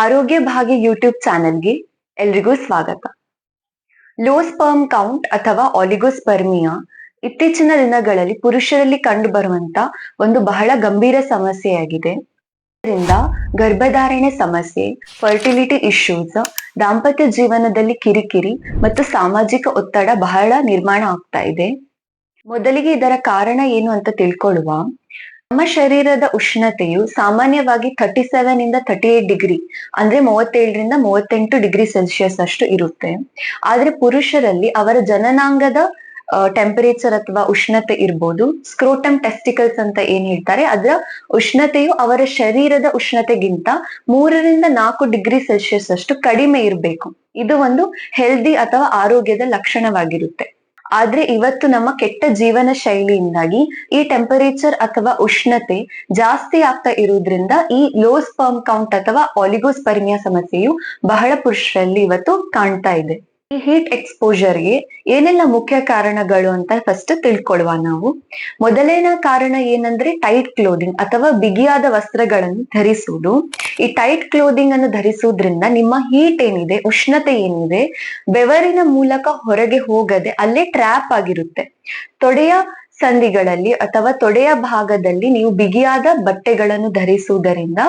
ಆರೋಗ್ಯ ಭಾಗ್ಯ ಯೂಟ್ಯೂಬ್ ಚಾನೆಲ್ಗೆ ಎಲ್ರಿಗೂ ಸ್ವಾಗತ. ಲೋ ಸ್ಪರ್ಮ್ ಕೌಂಟ್ ಅಥವಾ ಆಲಿಗೋಸ್ಪರ್ಮಿಯಾ ಇತ್ತೀಚಿನ ದಿನಗಳಲ್ಲಿ ಪುರುಷರಲ್ಲಿ ಕಂಡು ಬರುವಂತ ಒಂದು ಬಹಳ ಗಂಭೀರ ಸಮಸ್ಯೆಯಾಗಿದೆ. ಇದರಿಂದ ಗರ್ಭಧಾರಣೆ ಸಮಸ್ಯೆ ಫರ್ಟಿಲಿಟಿ ಇಶ್ಯೂಸ್ ದಾಂಪತ್ಯ ಜೀವನದಲ್ಲಿ ಕಿರಿಕಿರಿ ಮತ್ತು ಸಾಮಾಜಿಕ ಒತ್ತಡ ಬಹಳ ನಿರ್ಮಾಣ ಆಗ್ತಾ ಇದೆ. ಮೊದಲಿಗೆ ಇದರ ಕಾರಣ ಏನು ಅಂತ ತಿಳ್ಕೊಳ್ಳುವ. ನಮ್ಮ ಶರೀರದ ಉಷ್ಣತೆಯು ಸಾಮಾನ್ಯವಾಗಿ ಥರ್ಟಿ ಸೆವೆನ್ ಇಂದ ಥರ್ಟಿ ಏಟ್ ಡಿಗ್ರಿ, ಅಂದ್ರೆ ಮೂವತ್ತೇಳರಿಂದ ಮೂವತ್ತೆಂಟು ಡಿಗ್ರಿ ಸೆಲ್ಸಿಯಸ್ ಅಷ್ಟು ಇರುತ್ತೆ. ಆದ್ರೆ ಪುರುಷರಲ್ಲಿ ಅವರ ಜನನಾಂಗದ ಟೆಂಪರೇಚರ್ ಅಥವಾ ಉಷ್ಣತೆ ಇರ್ಬೋದು. ಸ್ಕ್ರೋಟಮ್ ಟೆಸ್ಟಿಕಲ್ಸ್ ಅಂತ ಏನ್ ಹೇಳ್ತಾರೆ, ಅದರ ಉಷ್ಣತೆಯು ಅವರ ಶರೀರದ ಉಷ್ಣತೆಗಿಂತ ಮೂರರಿಂದ ನಾಲ್ಕು ಡಿಗ್ರಿ ಸೆಲ್ಸಿಯಸ್ ಅಷ್ಟು ಕಡಿಮೆ ಇರಬೇಕು. ಇದು ಒಂದು ಹೆಲ್ದಿ ಅಥವಾ ಆರೋಗ್ಯದ ಲಕ್ಷಣವಾಗಿರುತ್ತೆ. ಆದ್ರೆ ಇವತ್ತು ನಮ್ಮ ಕೆಟ್ಟ ಜೀವನ ಶೈಲಿಯಿಂದಾಗಿ ಈ ಟೆಂಪರೇಚರ್ ಅಥವಾ ಉಷ್ಣತೆ ಜಾಸ್ತಿ ಆಗ್ತಾ ಇರುವುದ್ರಿಂದ ಈ ಲೋ ಸ್ಪರ್ಮ್ ಕೌಂಟ್ ಅಥವಾ ಆಲಿಗೋಸ್ಪರ್ಮಿಯಾ ಸಮಸ್ಯೆಯು ಬಹಳ ಪುರುಷರಲ್ಲಿ ಇವತ್ತು ಕಾಣ್ತಾ ಇದೆ. ಹೀಟ್ ಎಕ್ಸ್ಪೋಜರ್ಗೆ ಏನೆಲ್ಲ ಮುಖ್ಯ ಕಾರಣಗಳು ಅಂತ ಫಸ್ಟ್ ತಿಳ್ಕೊಳ್ಳುವ ನಾವು. ಮೊದಲನೇ ಕಾರಣ ಏನಂದ್ರೆ ಟೈಟ್ ಕ್ಲೋದಿಂಗ್ ಅಥವಾ ಬಿಗಿಯಾದ ವಸ್ತ್ರಗಳನ್ನು ಧರಿಸುವುದು. ಈ ಟೈಟ್ ಕ್ಲೋದಿಂಗ್ ಅನ್ನು ಧರಿಸುವುದ್ರಿಂದ ನಿಮ್ಮ ಹೀಟ್ ಏನಿದೆ, ಉಷ್ಣತೆ ಏನಿದೆ, ಬೆವರಿನ ಮೂಲಕ ಹೊರಗೆ ಹೋಗದೆ ಅಲ್ಲೇ ಟ್ರ್ಯಾಪ್ ಆಗಿರುತ್ತೆ. ತೊಡೆಯ ಸಂಧಿಗಳಲ್ಲಿ ಅಥವಾ ತೊಡೆಯ ಭಾಗದಲ್ಲಿ ನೀವು ಬಿಗಿಯಾದ ಬಟ್ಟೆಗಳನ್ನು ಧರಿಸುವುದರಿಂದ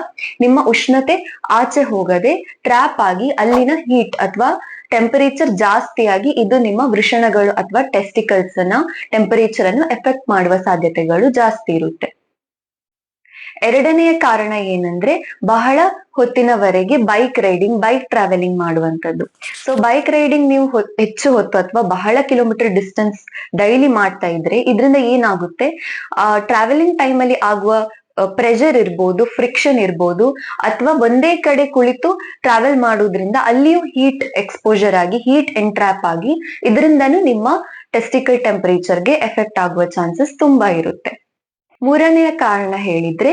ನಿಮ್ಮ ಉಷ್ಣತೆ ಆಚೆ ಹೋಗದೆ ಟ್ರ್ಯಾಪ್ ಆಗಿ ಅಲ್ಲಿನ ಹೀಟ್ ಅಥವಾ ಟೆಂಪರೇಚರ್ ಜಾಸ್ತಿಯಾಗಿ ಇದು ನಿಮ್ಮ ವೃಷಣಗಳು ಅಥವಾ ಟೆಸ್ಟಿಕಲ್ಸ್ ಅನ್ನ ಟೆಂಪರೇಚರ್ ಅನ್ನು ಎಫೆಕ್ಟ್ ಮಾಡುವ ಸಾಧ್ಯತೆಗಳು ಜಾಸ್ತಿ ಇರುತ್ತೆ. ಎರಡನೆಯ ಕಾರಣ ಏನಂದ್ರೆ ಬಹಳ ಹೊತ್ತಿನವರೆಗೆ ಬೈಕ್ ರೈಡಿಂಗ್ ಬೈಕ್ ಟ್ರಾವೆಲಿಂಗ್ ಮಾಡುವಂತದ್ದು ಸೊ ಬೈಕ್ ರೈಡಿಂಗ್ ನೀವು ಹೆಚ್ಚು ಹೊತ್ತು ಅಥವಾ ಬಹಳ ಕಿಲೋಮೀಟರ್ ಡಿಸ್ಟೆನ್ಸ್ ಡೈಲಿ ಮಾಡ್ತಾ ಇದ್ರೆ ಇದರಿಂದ ಏನಾಗುತ್ತೆ? ಆ ಟ್ರಾವೆಲಿಂಗ್ ಟೈಮ್ ಅಲ್ಲಿ ಆಗುವ ಪ್ರೆಷರ್ ಇರ್ಬೋದು ಫ್ರಿಕ್ಷನ್ ಇರ್ಬೋದು, ಅಥವಾ ಒಂದೇ ಕಡೆ ಕುಳಿತು ಟ್ರಾವೆಲ್ ಮಾಡೋದ್ರಿಂದ ಅಲ್ಲಿಯೂ ಹೀಟ್ ಎಕ್ಸ್ಪೋಜರ್ ಆಗಿ ಹೀಟ್ ಎಂಟ್ರಾಪ್ ಆಗಿ, ಇದರಿಂದನೂ ನಿಮ್ಮ ಟೆಸ್ಟಿಕಲ್ ಟೆಂಪರೇಚರ್ಗೆ ಎಫೆಕ್ಟ್ ಆಗುವ ಚಾನ್ಸಸ್ ತುಂಬಾ ಇರುತ್ತೆ. ಮೂರನೆಯ ಕಾರಣ ಹೇಳಿದ್ರೆ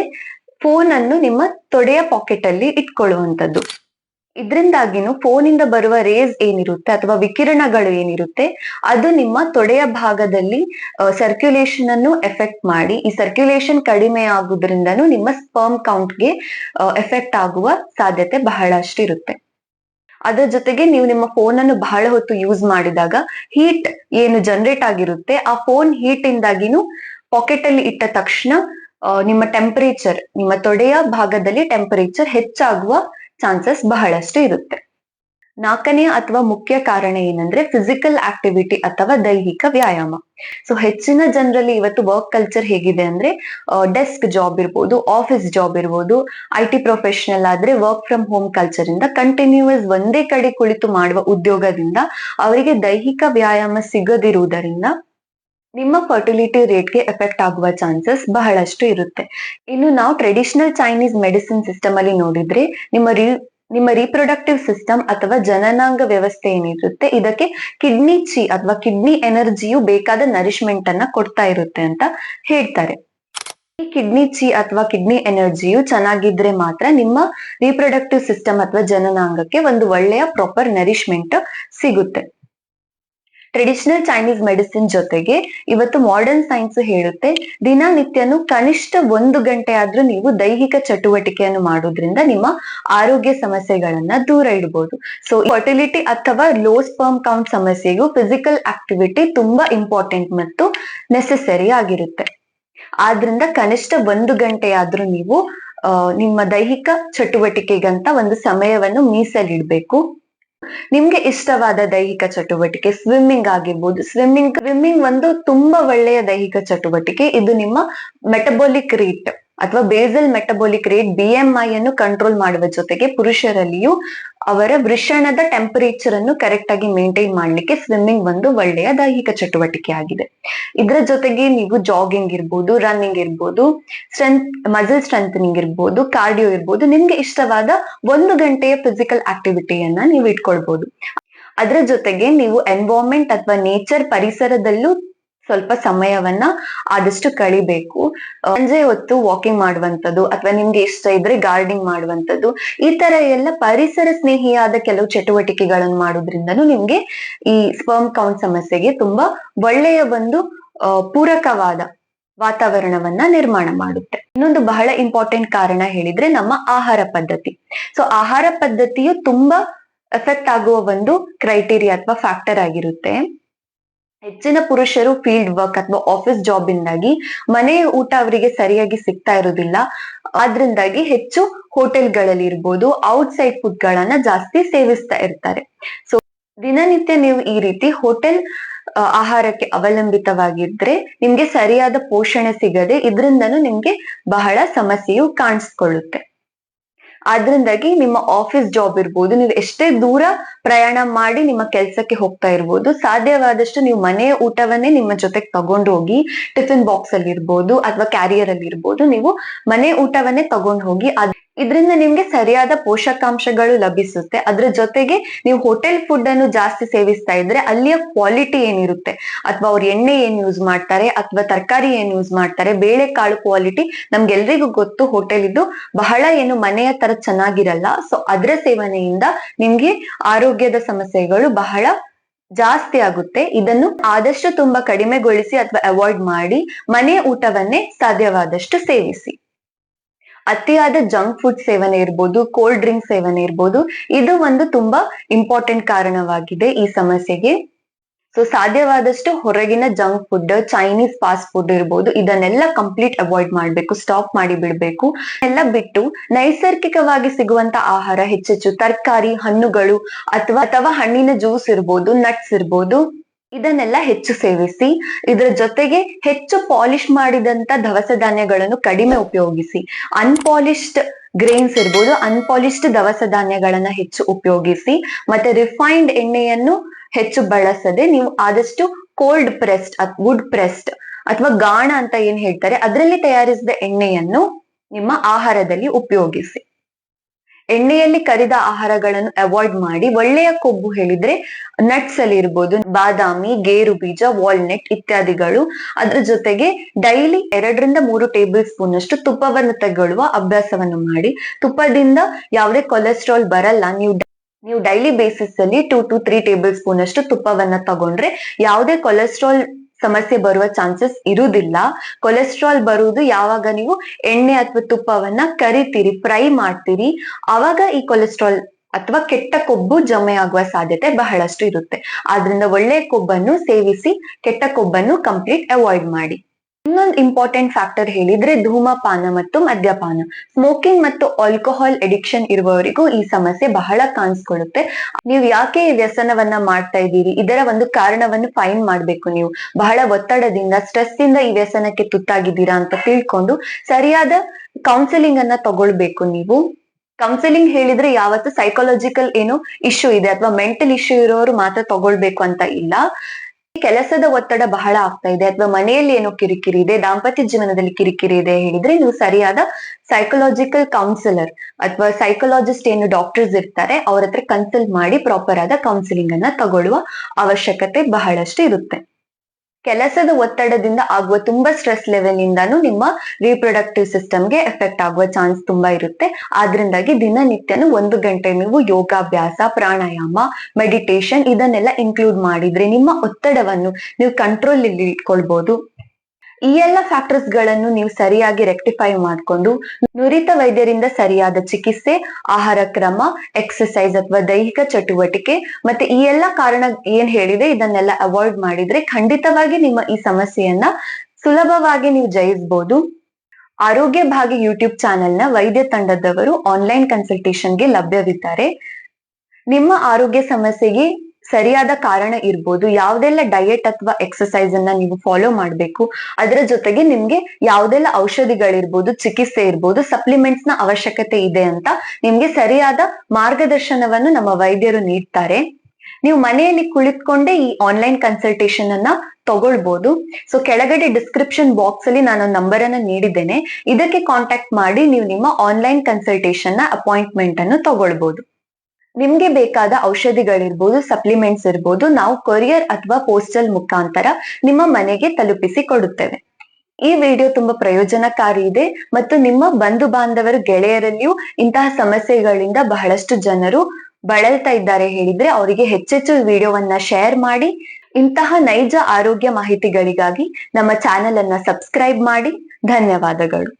ಫೋನ್ ಅನ್ನು ನಿಮ್ಮ ತೊಡೆಯ ಪಾಕೆಟ್ ಅಲ್ಲಿ ಇಟ್ಕೊಳ್ಳುವಂಥದ್ದು. ಇದರಿಂದಾಗಿನೂ ಫೋನ್ ಇಂದ ಬರುವ ರೇಸ್ ಏನಿರುತ್ತೆ ಅಥವಾ ವಿಕಿರಣಗಳು ಏನಿರುತ್ತೆ, ಅದು ನಿಮ್ಮ ತೊಡೆಯ ಭಾಗದಲ್ಲಿ ಸರ್ಕ್ಯುಲೇಷನ್ ಅನ್ನು ಎಫೆಕ್ಟ್ ಮಾಡಿ, ಈ ಸರ್ಕ್ಯುಲೇಷನ್ ಕಡಿಮೆ ಆಗುದ್ರಿಂದನೂ ನಿಮ್ಮ ಸ್ಪರ್ಮ್ ಕೌಂಟ್ಗೆ ಎಫೆಕ್ಟ್ ಆಗುವ ಸಾಧ್ಯತೆ ಬಹಳಷ್ಟು ಇರುತ್ತೆ ಅದರ ಜೊತೆಗೆ ನೀವು ನಿಮ್ಮ ಫೋನ್ ಅನ್ನು ಬಹಳ ಹೊತ್ತು ಯೂಸ್ ಮಾಡಿದಾಗ ಹೀಟ್ ಏನು ಜನರೇಟ್ ಆಗಿರುತ್ತೆ, ಆ ಫೋನ್ ಹೀಟ್ ಇಂದಾಗಿನೂ ಪಾಕೆಟ್ ಅಲ್ಲಿ ಇಟ್ಟ ತಕ್ಷಣ ನಿಮ್ಮ ಟೆಂಪರೇಚರ್ ನಿಮ್ಮ ತೊಡೆಯ ಭಾಗದಲ್ಲಿ ಟೆಂಪರೇಚರ್ ಹೆಚ್ಚಾಗುವ ಚಾನ್ಸಸ್ ಬಹಳಷ್ಟು ಇರುತ್ತೆ. ನಾಲ್ಕನೆಯ ಅಥವಾ ಮುಖ್ಯ ಕಾರಣ ಏನಂದ್ರೆ ಫಿಸಿಕಲ್ ಆಕ್ಟಿವಿಟಿ ಅಥವಾ ದೈಹಿಕ ವ್ಯಾಯಾಮ. ಸೊ ಹೆಚ್ಚಿನ ಜನರಲ್ಲಿ ಇವತ್ತು ವರ್ಕ್ ಕಲ್ಚರ್ ಹೇಗಿದೆ ಅಂದ್ರೆ ಡೆಸ್ಕ್ ಜಾಬ್ ಇರ್ಬೋದು ಆಫೀಸ್ ಜಾಬ್ ಇರ್ಬೋದು ಐ ಟಿ ಪ್ರೊಫೆಷನಲ್ ಆದ್ರೆ ವರ್ಕ್ ಫ್ರಮ್ ಹೋಮ್ ಕಲ್ಚರ್ ಇಂದ ಕಂಟಿನ್ಯೂಸ್ ಒಂದೇ ಕಡೆ ಕುಳಿತು ಮಾಡುವ ಉದ್ಯೋಗದಿಂದ ಅವರಿಗೆ ದೈಹಿಕ ವ್ಯಾಯಾಮ ಸಿಗದಿರುವುದರಿಂದ ನಿಮ್ಮ ಫರ್ಟಿಲಿಟಿ ರೇಟ್ಗೆ ಎಫೆಕ್ಟ್ ಆಗುವ ಚಾನ್ಸಸ್ ಬಹಳಷ್ಟು ಇರುತ್ತೆ. ಇನ್ನು ನಾವು ಟ್ರೆಡಿಷನಲ್ ಚೈನೀಸ್ ಮೆಡಿಸಿನ್ ಸಿಸ್ಟಮ್ ಅಲ್ಲಿ ನೋಡಿದ್ರೆ ನಿಮ್ಮ ನಿಮ್ಮ ರೀಪ್ರೊಡಕ್ಟಿವ್ ಸಿಸ್ಟಮ್ ಅಥವಾ ಜನನಾಂಗ ವ್ಯವಸ್ಥೆ ಏನಿರುತ್ತೆ, ಇದಕ್ಕೆ ಕಿಡ್ನಿ ಚಿ ಅಥವಾ ಕಿಡ್ನಿ ಎನರ್ಜಿಯು ಬೇಕಾದ ನರಿಶ್ಮೆಂಟ್ ಅನ್ನ ಕೊಡ್ತಾ ಇರುತ್ತೆ ಅಂತ ಹೇಳ್ತಾರೆ. ಈ ಕಿಡ್ನಿ ಚಿ ಅಥವಾ ಕಿಡ್ನಿ ಎನರ್ಜಿಯು ಚೆನ್ನಾಗಿದ್ರೆ ಮಾತ್ರ ನಿಮ್ಮ ರೀಪ್ರೊಡಕ್ಟಿವ್ ಸಿಸ್ಟಮ್ ಅಥವಾ ಜನನಾಂಗಕ್ಕೆ ಒಂದು ಒಳ್ಳೆಯ ಪ್ರಾಪರ್ ನರಿಶ್ಮೆಂಟ್ ಸಿಗುತ್ತೆ. ಟ್ರೆಡಿಷನಲ್ ಚೈನೀಸ್ ಮೆಡಿಸಿನ್ ಜೊತೆಗೆ ಇವತ್ತು ಮಾಡರ್ನ್ ಸೈನ್ಸ್ ಹೇಳುತ್ತೆ, ದಿನನಿತ್ಯನು ಕನಿಷ್ಠ ಒಂದು ಗಂಟೆ ಆದ್ರೂ ನೀವು ದೈಹಿಕ ಚಟುವಟಿಕೆಯನ್ನು ಮಾಡೋದ್ರಿಂದ ನಿಮ್ಮ ಆರೋಗ್ಯ ಸಮಸ್ಯೆಗಳನ್ನ ದೂರ ಇಡಬಹುದು ಸೊ ಫರ್ಟಿಲಿಟಿ ಅಥವಾ ಲೋ ಸ್ಪರ್ಮ್ ಕೌಂಟ್ ಸಮಸ್ಯೆಗೂ ಫಿಸಿಕಲ್ ಆಕ್ಟಿವಿಟಿ ತುಂಬಾ ಇಂಪಾರ್ಟೆಂಟ್ ಮತ್ತು ನೆಸೆಸರಿ ಆಗಿರುತ್ತೆ. ಆದ್ರಿಂದ ಕನಿಷ್ಠ ಒಂದು ಗಂಟೆ ಆದ್ರೂ ನೀವು ನಿಮ್ಮ ದೈಹಿಕ ಚಟುವಟಿಕೆಗಂತ ಒಂದು ಸಮಯವನ್ನು ಮೀಸಲಿಡ್ಬೇಕು. ನಿಮ್ಗೆ ಇಷ್ಟವಾದ ದೈಹಿಕ ಚಟುವಟಿಕೆ ಸ್ವಿಮ್ಮಿಂಗ್ ಆಗಿರ್ಬೋದು. ಸ್ವಿಮ್ಮಿಂಗ್ ಸ್ವಿಮ್ಮಿಂಗ್ ಒಂದು ತುಂಬಾ ಒಳ್ಳೆಯ ದೈಹಿಕ ಚಟುವಟಿಕೆ. ಇದು ನಿಮ್ಮ ಮೆಟಬಾಲಿಕ್ ರೇಟ್ ಅಥವಾ basal metabolic rate B M I ಅನ್ನು ಕಂಟ್ರೋಲ್ ಮಾಡುವ ಜೊತೆಗೆ ಪುರುಷರಲ್ಲಿಯೂ ಅವರ ವೃಷಣದ ಟೆಂಪರೇಚರ್ ಅನ್ನು ಕರೆಕ್ಟ್ ಆಗಿ ಮೇಂಟೈನ್ ಮಾಡ್ಲಿಕ್ಕೆ ಸ್ವಿಮ್ಮಿಂಗ್ ಒಂದು ಒಳ್ಳೆಯ ದೈಹಿಕ ಚಟುವಟಿಕೆ ಆಗಿದೆ. ಇದರ ಜೊತೆಗೆ ನೀವು ಜಾಗಿಂಗ್ ಇರ್ಬೋದು ರನ್ನಿಂಗ್ ಇರ್ಬೋದು ಸ್ಟ್ರೆಂತ್ ಮಸಲ್ ಸ್ಟ್ರೆಂಥನಿಂಗ್ ಇರ್ಬೋದು ಕಾರ್ಡಿಯೋ ಇರ್ಬೋದು, ನಿಮ್ಗೆ ಇಷ್ಟವಾದ ಒಂದು ಗಂಟೆಯ ಫಿಸಿಕಲ್ ಆಕ್ಟಿವಿಟಿಯನ್ನ ನೀವು ಇಟ್ಕೊಳ್ಬಹುದು ಅದರ ಜೊತೆಗೆ ನೀವು ಎನ್ವೈರ್ಮೆಂಟ್ ಅಥವಾ ನೇಚರ್ ಪರಿಸರದಲ್ಲೂ ಸ್ವಲ್ಪ ಸಮಯವನ್ನ ಆದಷ್ಟು ಕಳಿಬೇಕು. ಸಂಜೆ ಹೊತ್ತು ವಾಕಿಂಗ್ ಮಾಡುವಂಥದ್ದು ಅಥವಾ ನಿಮ್ಗೆ ಇಷ್ಟ ಇದ್ರೆ ಗಾರ್ಡನಿಂಗ್ ಮಾಡುವಂಥದ್ದು ಈ ತರ ಎಲ್ಲ ಪರಿಸರ ಸ್ನೇಹಿಯಾದ ಕೆಲವು ಚಟುವಟಿಕೆಗಳನ್ನು ಮಾಡೋದ್ರಿಂದನೂ ನಿಮ್ಗೆ ಈ ಸ್ಪರ್ಮ್ ಕೌಂಟ್ ಸಮಸ್ಯೆಗೆ ತುಂಬಾ ಒಳ್ಳೆಯ ಒಂದು ಪೂರಕವಾದ ವಾತಾವರಣವನ್ನ ನಿರ್ಮಾಣ ಮಾಡುತ್ತೆ. ಇನ್ನೊಂದು ಬಹಳ ಇಂಪಾರ್ಟೆಂಟ್ ಕಾರಣ ಹೇಳಿದ್ರೆ ನಮ್ಮ ಆಹಾರ ಪದ್ಧತಿ. ಸೊ ಆಹಾರ ಪದ್ಧತಿಯು ತುಂಬಾ ಎಫೆಕ್ಟ್ ಆಗುವ ಒಂದು ಕ್ರೈಟೀರಿಯಾ ಅಥವಾ ಫ್ಯಾಕ್ಟರ್ ಆಗಿರುತ್ತೆ. ಹೆಚ್ಚಿನ ಪುರುಷರು ಫೀಲ್ಡ್ ವರ್ಕ್ ಅಥವಾ ಆಫೀಸ್ ಜಾಬ್ ಇಂದಾಗಿ ಮನೆ ಊಟ ಅವರಿಗೆ ಸರಿಯಾಗಿ ಸಿಗ್ತಾ ಇರೋದಿಲ್ಲ ಆದ್ರಿಂದಾಗಿ ಹೆಚ್ಚು ಹೋಟೆಲ್ಗಳಲ್ಲಿ ಇರ್ಬೋದು ಔಟ್ಸೈಡ್ ಫುಡ್ ಗಳನ್ನ ಜಾಸ್ತಿ ಸೇವಿಸ್ತಾ ಇರ್ತಾರೆ. ಸೊ ದಿನನಿತ್ಯ ನೀವು ಈ ರೀತಿ ಹೋಟೆಲ್ ಆಹಾರಕ್ಕೆ ಅವಲಂಬಿತವಾಗಿದ್ರೆ ನಿಮ್ಗೆ ಸರಿಯಾದ ಪೋಷಣೆ ಸಿಗದೆ ಇದರಿಂದನೂ ನಿಮ್ಗೆ ಬಹಳ ಸಮಸ್ಯೆಯು ಕಾಣಿಸ್ಕೊಳ್ಳುತ್ತೆ. ಆದ್ರಿಂದಾಗಿ ನಿಮ್ಮ ಆಫೀಸ್ ಜಾಬ್ ಇರ್ಬೋದು, ನೀವು ಎಷ್ಟೇ ದೂರ ಪ್ರಯಾಣ ಮಾಡಿ ನಿಮ್ಮ ಕೆಲಸಕ್ಕೆ ಹೋಗ್ತಾ ಇರ್ಬೋದು, ಸಾಧ್ಯವಾದಷ್ಟು ನೀವು ಮನೆಯ ಊಟವನ್ನೇ ನಿಮ್ಮ ಜೊತೆಗೆ ತಗೊಂಡು ಹೋಗಿ ಟಿಫಿನ್ ಬಾಕ್ಸ್ ಅಲ್ಲಿ ಇರ್ಬೋದು ಅಥವಾ ಕ್ಯಾರಿಯರ್ ಅಲ್ಲಿ ಇರ್ಬೋದು ನೀವು ಮನೆ ಊಟವನ್ನೇ ತಗೊಂಡು ಹೋಗಿ ಅದ್ ಇದರಿಂದ ನಿಮ್ಗೆ ಸರಿಯಾದ ಪೋಷಕಾಂಶಗಳು ಲಭಿಸುತ್ತೆ. ಅದ್ರ ಜೊತೆಗೆ ನೀವು ಹೋಟೆಲ್ ಫುಡ್ ಅನ್ನು ಜಾಸ್ತಿ ಸೇವಿಸ್ತಾ ಇದ್ರೆ ಅಲ್ಲಿಯ ಕ್ವಾಲಿಟಿ ಏನಿರುತ್ತೆ? ಅಥವಾ ಅವ್ರ ಎಣ್ಣೆ ಏನ್ ಯೂಸ್ ಮಾಡ್ತಾರೆ? ಅಥವಾ ತರಕಾರಿ ಏನ್ ಯೂಸ್ ಮಾಡ್ತಾರೆ? ಬೇಳೆಕಾಳು ಕ್ವಾಲಿಟಿ ನಮ್ಗೆಲ್ರಿಗೂ ಗೊತ್ತು. ಹೋಟೆಲ್ ಇದು ಬಹಳ ಏನು ಮನೆಯ ತರ ಚೆನ್ನಾಗಿರಲ್ಲ. ಸೊ ಅದ್ರ ಸೇವನೆಯಿಂದ ನಿಮ್ಗೆ ಆರೋಗ್ಯದ ಸಮಸ್ಯೆಗಳು ಬಹಳ ಜಾಸ್ತಿ ಆಗುತ್ತೆ. ಇದನ್ನು ಆದಷ್ಟು ತುಂಬಾ ಕಡಿಮೆಗೊಳಿಸಿ ಅಥವಾ ಅವಾಯ್ಡ್ ಮಾಡಿ ಮನೆಯ ಊಟವನ್ನೇ ಸಾಧ್ಯವಾದಷ್ಟು ಸೇವಿಸಿ. ಅತಿಯಾದ ಜಂಕ್ ಫುಡ್ ಸೇವನೆ ಇರ್ಬೋದು ಕೋಲ್ಡ್ ಡ್ರಿಂಕ್ ಸೇವನೆ ಇರ್ಬೋದು, ಇದು ಒಂದು ತುಂಬಾ ಇಂಪಾರ್ಟೆಂಟ್ ಕಾರಣವಾಗಿದೆ ಈ ಸಮಸ್ಯೆಗೆ. ಸೊ ಸಾಧ್ಯವಾದಷ್ಟು ಹೊರಗಿನ junk food Chinese fast food ಇರ್ಬೋದು, ಇದನ್ನೆಲ್ಲ ಕಂಪ್ಲೀಟ್ ಅವಾಯ್ಡ್ ಮಾಡಬೇಕು ಸ್ಟಾಪ್ ಮಾಡಿ ಬಿಡಬೇಕು. ಎಲ್ಲ ಬಿಟ್ಟು ನೈಸರ್ಗಿಕವಾಗಿ ಸಿಗುವಂತ ಆಹಾರ, ಹೆಚ್ಚೆಚ್ಚು ತರಕಾರಿ, ಹಣ್ಣುಗಳು, ಅಥವಾ ಅಥವಾ ಹಣ್ಣಿನ ಜ್ಯೂಸ್ ಇರ್ಬೋದು ನಟ್ಸ್ ಇರ್ಬೋದು ಇದನ್ನೆಲ್ಲ ಹೆಚ್ಚು ಸೇವಿಸಿ, ಇದರ ಜೊತೆಗೆ ಹೆಚ್ಚು ಪಾಲಿಶ್ ಮಾಡಿದಂತ ದವಸ ಧಾನ್ಯಗಳನ್ನು ಕಡಿಮೆ ಉಪಯೋಗಿಸಿ. ಅನ್ಪಾಲಿಶ್ಡ್ ಗ್ರೇನ್ಸ್ ಇರ್ಬೋದು ಅನ್ಪಾಲಿಶ್ಡ್ ದವಸ ಧಾನ್ಯಗಳನ್ನ ಹೆಚ್ಚು ಉಪಯೋಗಿಸಿ, ಮತ್ತೆ ರಿಫೈನ್ಡ್ ಎಣ್ಣೆಯನ್ನು ಹೆಚ್ಚು ಬಳಸದೆ ನೀವು ಆದಷ್ಟು ಕೋಲ್ಡ್ ಪ್ರೆಸ್ಡ್ ವುಡ್ ಪ್ರೆಸ್ಡ್ ಅಥವಾ ಗಾಣ ಅಂತ ಏನ್ ಹೇಳ್ತಾರೆ, ಅದರಲ್ಲಿ ತಯಾರಿಸಿದ ಎಣ್ಣೆಯನ್ನು ನಿಮ್ಮ ಆಹಾರದಲ್ಲಿ ಉಪಯೋಗಿಸಿ. ಎಣ್ಣೆಯಲ್ಲಿ ಕರಿದ ಆಹಾರಗಳನ್ನು ಅವಾಯ್ಡ್ ಮಾಡಿ, ಒಳ್ಳೆಯ ಕೊಬ್ಬು ಹೇಳಿದ್ರೆ ನಟ್ಸ್ ಅಲ್ಲಿ ಇರ್ಬೋದು, ಬಾದಾಮಿ, ಗೇರು ಬೀಜ ವಾಲ್ನಟ್ ಇತ್ಯಾದಿಗಳು. ಅದ್ರ ಜೊತೆಗೆ ಡೈಲಿ ಎರಡರಿಂದ ಮೂರು ಟೇಬಲ್ ಸ್ಪೂನ್ ಅಷ್ಟು ತುಪ್ಪವನ್ನು ತಗೊಳ್ಳುವ ಅಭ್ಯಾಸವನ್ನು ಮಾಡಿ. ತುಪ್ಪದಿಂದ ಯಾವುದೇ ಕೊಲೆಸ್ಟ್ರಾಲ್ ಬರಲ್ಲ. ನೀವು ನೀವು ಡೈಲಿ ಬೇಸಿಸ್ ಅಲ್ಲಿ two to three tablespoon ಅಷ್ಟು ತುಪ್ಪವನ್ನ ತಗೊಂಡ್ರೆ ಯಾವುದೇ ಕೊಲೆಸ್ಟ್ರಾಲ್ ಸಮಸ್ಯೆ ಬರುವ ಚಾನ್ಸಸ್ ಇರುವುದಿಲ್ಲ. ಕೊಲೆಸ್ಟ್ರಾಲ್ ಬರುವುದು ಯಾವಾಗ ನೀವು ಎಣ್ಣೆ ಅಥವಾ ತುಪ್ಪವನ್ನ ಕರಿತೀರಿ, ಫ್ರೈ ಮಾಡ್ತೀರಿ ಆವಾಗ ಈ ಕೊಲೆಸ್ಟ್ರಾಲ್ ಅಥವಾ ಕೆಟ್ಟ ಕೊಬ್ಬು ಜಮೆ ಆಗುವ ಸಾಧ್ಯತೆ ಬಹಳಷ್ಟು ಇರುತ್ತೆ. ಆದ್ರಿಂದ ಒಳ್ಳೆ ಕೊಬ್ಬನ್ನು ಸೇವಿಸಿ, ಕೆಟ್ಟ ಕೊಬ್ಬನ್ನು ಕಂಪ್ಲೀಟ್ ಅವಾಯ್ಡ್ ಮಾಡಿ. ಇನ್ನೊಂದು ಇಂಪಾರ್ಟೆಂಟ್ ಫ್ಯಾಕ್ಟರ್ ಹೇಳಿದ್ರೆ ಧೂಮಪಾನ ಮತ್ತು ಮದ್ಯಪಾನ. ಸ್ಮೋಕಿಂಗ್ ಮತ್ತು ಆಲ್ಕೋಹಾಲ್ ಎಡಿಕ್ಷನ್ ಇರುವವರಿಗೂ ಈ ಸಮಸ್ಯೆ ಬಹಳ ಕಾಣಿಸ್ಕೊಳ್ಳುತ್ತೆ. ನೀವು ಯಾಕೆ ಈ ವ್ಯಸನವನ್ನ ಮಾಡ್ತಾ ಇದ್ದೀರಿ? ಇದರ ಒಂದು ಕಾರಣವನ್ನು ಫೈನ್ ಮಾಡಬೇಕು ನೀವು. ಬಹಳ ಒತ್ತಡದಿಂದ ಸ್ಟ್ರೆಸ್ ಇಂದ ಈ ವ್ಯಸನಕ್ಕೆ ತುತ್ತಾಗಿದ್ದೀರಾ ಅಂತ ತಿಳ್ಕೊಂಡು ಸರಿಯಾದ ಕೌನ್ಸಿಲಿಂಗ್ ಅನ್ನ ತಗೊಳ್ಬೇಕು ನೀವು. ಕೌನ್ಸಿಲಿಂಗ್ ಹೇಳಿದ್ರೆ ಯಾವತ್ತು ಸೈಕಾಲಜಿಕಲ್ ಏನು ಇಶ್ಯೂ ಇದೆ ಅಥವಾ ಮೆಂಟಲ್ ಇಶ್ಯೂ ಇರೋರು ಮಾತ್ರ ತಗೊಳ್ಬೇಕು ಅಂತ ಇಲ್ಲ. ಕೆಲಸದ ಒತ್ತಡ ಬಹಳ ಆಗ್ತಾ ಇದೆ ಅಥವಾ ಮನೆಯಲ್ಲಿ ಏನೋ ಕಿರಿಕಿರಿ ಇದೆ, ದಾಂಪತ್ಯ ಜೀವನದಲ್ಲಿ ಕಿರಿಕಿರಿ ಇದೆ ಹೇಳಿದ್ರೆ ನೀವು ಸರಿಯಾದ ಸೈಕಲಾಜಿಕಲ್ ಕೌನ್ಸಿಲರ್ ಅಥವಾ ಸೈಕಲಾಜಿಸ್ಟ್ ಏನು ಡಾಕ್ಟರ್ಸ್ ಇರ್ತಾರೆ, ಅವ್ರ ಹತ್ರ ಕನ್ಸಲ್ಟ್ ಮಾಡಿ ಪ್ರಾಪರ್ ಆದ ಕೌನ್ಸಿಲಿಂಗ್ ಅನ್ನ ತಗೊಳ್ಳುವ ಅವಶ್ಯಕತೆ ಬಹಳಷ್ಟು ಇರುತ್ತೆ. ಕೆಲಸದ ಒತ್ತಡದಿಂದ ಆಗುವ ತುಂಬಾ ಸ್ಟ್ರೆಸ್ ಲೆವೆಲ್ ಇಂದಾನು ನಿಮ್ಮ ರೀಪ್ರೊಡಕ್ಟಿವ್ ಸಿಸ್ಟಮ್ಗೆ ಎಫೆಕ್ಟ್ ಆಗುವ ಚಾನ್ಸ್ ತುಂಬಾ ಇರುತ್ತೆ. ಆದ್ರಿಂದಾಗಿ ದಿನನಿತ್ಯನು ಒಂದು ಗಂಟೆ ನೀವು ಯೋಗಾಭ್ಯಾಸ, ಪ್ರಾಣಾಯಾಮ ಮೆಡಿಟೇಷನ್ ಇದನ್ನೆಲ್ಲ ಇನ್ಕ್ಲೂಡ್ ಮಾಡಿದ್ರೆ ನಿಮ್ಮ ಒತ್ತಡವನ್ನು ನೀವು ಕಂಟ್ರೋಲ್ ಇಲ್ಲಿ ಇಟ್ಕೊಳ್ಬಹುದು ಈ ಎಲ್ಲ ಫ್ಯಾಕ್ಟರ್ಸ್ಗಳನ್ನು ನೀವು ಸರಿಯಾಗಿ ರೆಕ್ಟಿಫೈ ಮಾಡಿಕೊಂಡು ನುರಿತ ವೈದ್ಯರಿಂದ ಸರಿಯಾದ ಚಿಕಿತ್ಸೆ, ಆಹಾರ ಕ್ರಮ ಎಕ್ಸಸೈಸ್ ಅಥವಾ ದೈಹಿಕ ಚಟುವಟಿಕೆ ಮತ್ತೆ ಈ ಎಲ್ಲ ಕಾರಣ ಏನ್ ಹೇಳಿದೆ, ಇದನ್ನೆಲ್ಲ ಅವಾಯ್ಡ್ ಮಾಡಿದ್ರೆ ಖಂಡಿತವಾಗಿ ನಿಮ್ಮ ಈ ಸಮಸ್ಯೆಯನ್ನ ಸುಲಭವಾಗಿ ನೀವು ಜಯಿಸಬಹುದು ಆರೋಗ್ಯ ಭಾಗಿ ಯೂಟ್ಯೂಬ್ ಚಾನೆಲ್ನ ವೈದ್ಯ ತಂಡದವರು ಆನ್ಲೈನ್ ಕನ್ಸಲ್ಟೇಷನ್ಗೆ ಲಭ್ಯವಿದ್ದಾರೆ. ನಿಮ್ಮ ಆರೋಗ್ಯ ಸಮಸ್ಯೆಗೆ ಸರಿಯಾದ ಕಾರಣ ಇರ್ಬೋದು. ಯಾವ್ದೆಲ್ಲ ಡಯೆಟ್ ಅಥವಾ ಎಕ್ಸಸೈಸ್ ಅನ್ನ ನೀವು ಫಾಲೋ ಮಾಡ್ಬೇಕು, ಅದರ ಜೊತೆಗೆ ನಿಮ್ಗೆ ಯಾವ್ದೆಲ್ಲ ಔಷಧಿಗಳಿರ್ಬೋದು, ಚಿಕಿತ್ಸೆ ಇರ್ಬೋದು ಸಪ್ಲಿಮೆಂಟ್ಸ್ನ ಅವಶ್ಯಕತೆ ಇದೆ ಅಂತ ನಿಮ್ಗೆ ಸರಿಯಾದ ಮಾರ್ಗದರ್ಶನವನ್ನು ನಮ್ಮ ವೈದ್ಯರು ನೀಡ್ತಾರೆ. ನೀವು ಮನೆಯಲ್ಲಿ ಕುಳಿತುಕೊಂಡೇ ಈ ಆನ್ಲೈನ್ ಕನ್ಸಲ್ಟೇಷನ್ ಅನ್ನ ತಗೊಳ್ಬಹುದು ಸೊ ಕೆಳಗಡೆ ಡಿಸ್ಕ್ರಿಪ್ಷನ್ ಬಾಕ್ಸ್ ಅಲ್ಲಿ ನಾನು ನಂಬರ್ ಅನ್ನ ನೀಡಿದ್ದೇನೆ. ಇದಕ್ಕೆ ಕಾಂಟ್ಯಾಕ್ಟ್ ಮಾಡಿ ನೀವು ನಿಮ್ಮ ಆನ್ಲೈನ್ ಕನ್ಸಲ್ಟೇಷನ್ನ ಅಪಾಯಿಂಟ್ಮೆಂಟ್ ಅನ್ನು ತಗೊಳ್ಬಹುದು ನಿಮ್ಗೆ ಬೇಕಾದ ಔಷಧಿಗಳಿರ್ಬೋದು ಸಪ್ಲಿಮೆಂಟ್ಸ್ ಇರ್ಬೋದು, ನಾವು ಕೊರಿಯರ್ ಅಥವಾ ಪೋಸ್ಟಲ್ ಮುಖಾಂತರ ನಿಮ್ಮ ಮನೆಗೆ ತಲುಪಿಸಿ ಕೊಡುತ್ತೇವೆ. ಈ ವಿಡಿಯೋ ತುಂಬಾ ಪ್ರಯೋಜನಕಾರಿ ಇದೆ ಮತ್ತು ನಿಮ್ಮ ಬಂಧು ಬಾಂಧವರು, ಗೆಳೆಯರಲ್ಲಿಯೂ ಇಂತಹ ಸಮಸ್ಯೆಗಳಿಂದ ಬಹಳಷ್ಟು ಜನರು ಬಳಲ್ತಾ ಇದ್ದಾರೆ ಹೇಳಿದ್ರೆ ಅವರಿಗೆ ಹೆಚ್ಚೆಚ್ಚು ವಿಡಿಯೋವನ್ನ ಶೇರ್ ಮಾಡಿ. ಇಂತಹ ನೈಜ ಆರೋಗ್ಯ ಮಾಹಿತಿಗಳಿಗಾಗಿ ನಮ್ಮ ಚಾನೆಲ್ ಅನ್ನ ಸಬ್ಸ್ಕ್ರೈಬ್ ಮಾಡಿ. ಧನ್ಯವಾದಗಳು.